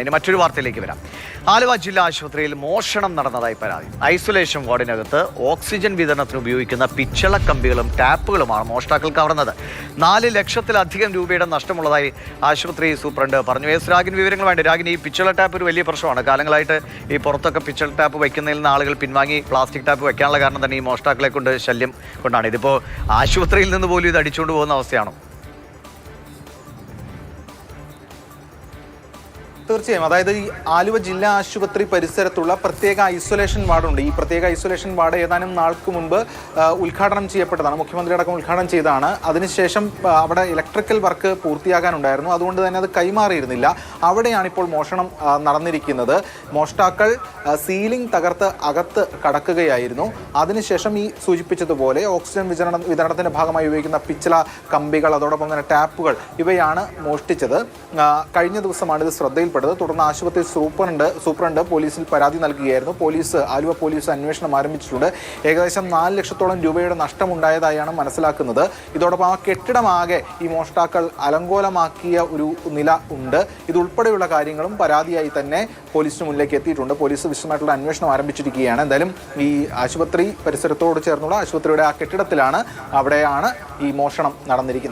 ഇനി മറ്റൊരു വാർത്തയിലേക്ക് വരാം. ആലുവ ജില്ലാ ആശുപത്രിയിൽ മോഷണം നടന്നതായി പരാതി. ഐസൊലേഷൻ വാർഡിനകത്ത് ഓക്സിജൻ വിതരണത്തിന് ഉപയോഗിക്കുന്ന പിച്ചള കമ്പികളും ടാപ്പുകളുമാണ് മോഷ്ടാക്കൾ കവർന്നത്. നാല് ലക്ഷത്തിലധികം രൂപയുടെ നഷ്ടമുള്ളതായി ആശുപത്രി സൂപ്രണ്ട് പറഞ്ഞു. എസ് രാഗിന് വിവരങ്ങൾ വേണ്ടി. രാഗിന് ഈ പിച്ചള ടാപ്പ് ഒരു വലിയ പ്രശ്നമാണ്. കാലങ്ങളായിട്ട് ഈ പുറത്തൊക്കെ പിച്ചള ടാപ്പ് വയ്ക്കുന്നതിൽ നിന്ന് ആളുകൾ പിൻവാങ്ങി പ്ലാസ്റ്റിക് ടാപ്പ് വയ്ക്കാനുള്ള കാരണം തന്നെ ഈ മോഷ്ടാക്കളെ കൊണ്ട് ശല്യം കൊണ്ടാണ്. ഇതിപ്പോൾ ആശുപത്രിയിൽ നിന്ന് പോലും ഇത് അടിച്ചുകൊണ്ട് പോകുന്ന അവസ്ഥയാണോ? തീർച്ചയായും. അതായത് ഈ ആലുവ ജില്ലാ ആശുപത്രി പരിസരത്തുള്ള പ്രത്യേക ഐസൊലേഷൻ വാർഡുണ്ട്. ഈ പ്രത്യേക ഐസൊലേഷൻ വാർഡ് ഏതാനും നാൾക്ക് മുൻപ് ആ, ഉദ്ഘാടനം ചെയ്യപ്പെട്ടതാണ്. മുഖ്യമന്ത്രി അടക്കം ഉദ്ഘാടനം ചെയ്തതാണ്. അതിനുശേഷം അവിടെ ഇലക്ട്രിക്കൽ വർക്ക് പൂർത്തിയാകാനുണ്ടായിരുന്നു. അതുകൊണ്ട് തന്നെ അത് കൈമാറിയിരുന്നില്ല. അവിടെയാണ് ഇപ്പോൾ മോഷണം നടന്നിരിക്കുന്നത്. മോഷ്ടാക്കൾ സീലിംഗ് തകർത്ത് അകത്ത് കടക്കുകയായിരുന്നു. അതിനുശേഷം ഈ സൂചിപ്പിച്ചതുപോലെ ഓക്സിജൻ വിതരണ വിതരണത്തിന്റെ ഭാഗമായി ഉപയോഗിക്കുന്ന പിച്ചള കമ്പികൾ അതോടൊപ്പം തന്നെ ടാപ്പുകൾ ഇവയാണ് മോഷ്ടിച്ചത്. കഴിഞ്ഞ ദിവസമാണ് ഇത് ശ്രദ്ധയിൽപ്പെട്ടത് തുടർന്ന് ആശുപത്രി സൂപ്രണ്ട് സൂപ്രണ്ട് പോലീസിൽ പരാതി നൽകുകയായിരുന്നു. പോലീസ് ആലുവ പോലീസ് അന്വേഷണം ആരംഭിച്ചിട്ടുണ്ട്. ഏകദേശം നാല് ലക്ഷത്തോളം രൂപയുടെ നഷ്ടമുണ്ടായതായാണ് മനസ്സിലാക്കുന്നത്. ഇതോടൊപ്പം ആ കെട്ടിടമാകെ ഈ മോഷ്ടാക്കൾ അലങ്കോലമാക്കിയ ഒരു നില ഉണ്ട്. ഇതുൾപ്പെടെയുള്ള കാര്യങ്ങളും പരാതിയായി തന്നെ പോലീസിന് മുന്നിലേക്ക് എത്തിയിട്ടുണ്ട്. പോലീസ് വിശദമായിട്ടുള്ള അന്വേഷണം ആരംഭിച്ചിരിക്കുകയാണ്. എന്തായാലും ഈ ആശുപത്രി പരിസരത്തോട് ചേർന്നുള്ള ആശുപത്രിയുടെ ആ കെട്ടിടത്തിലാണ് അവിടെയാണ് ഈ മോഷണം നടന്നിരിക്കുന്നത്.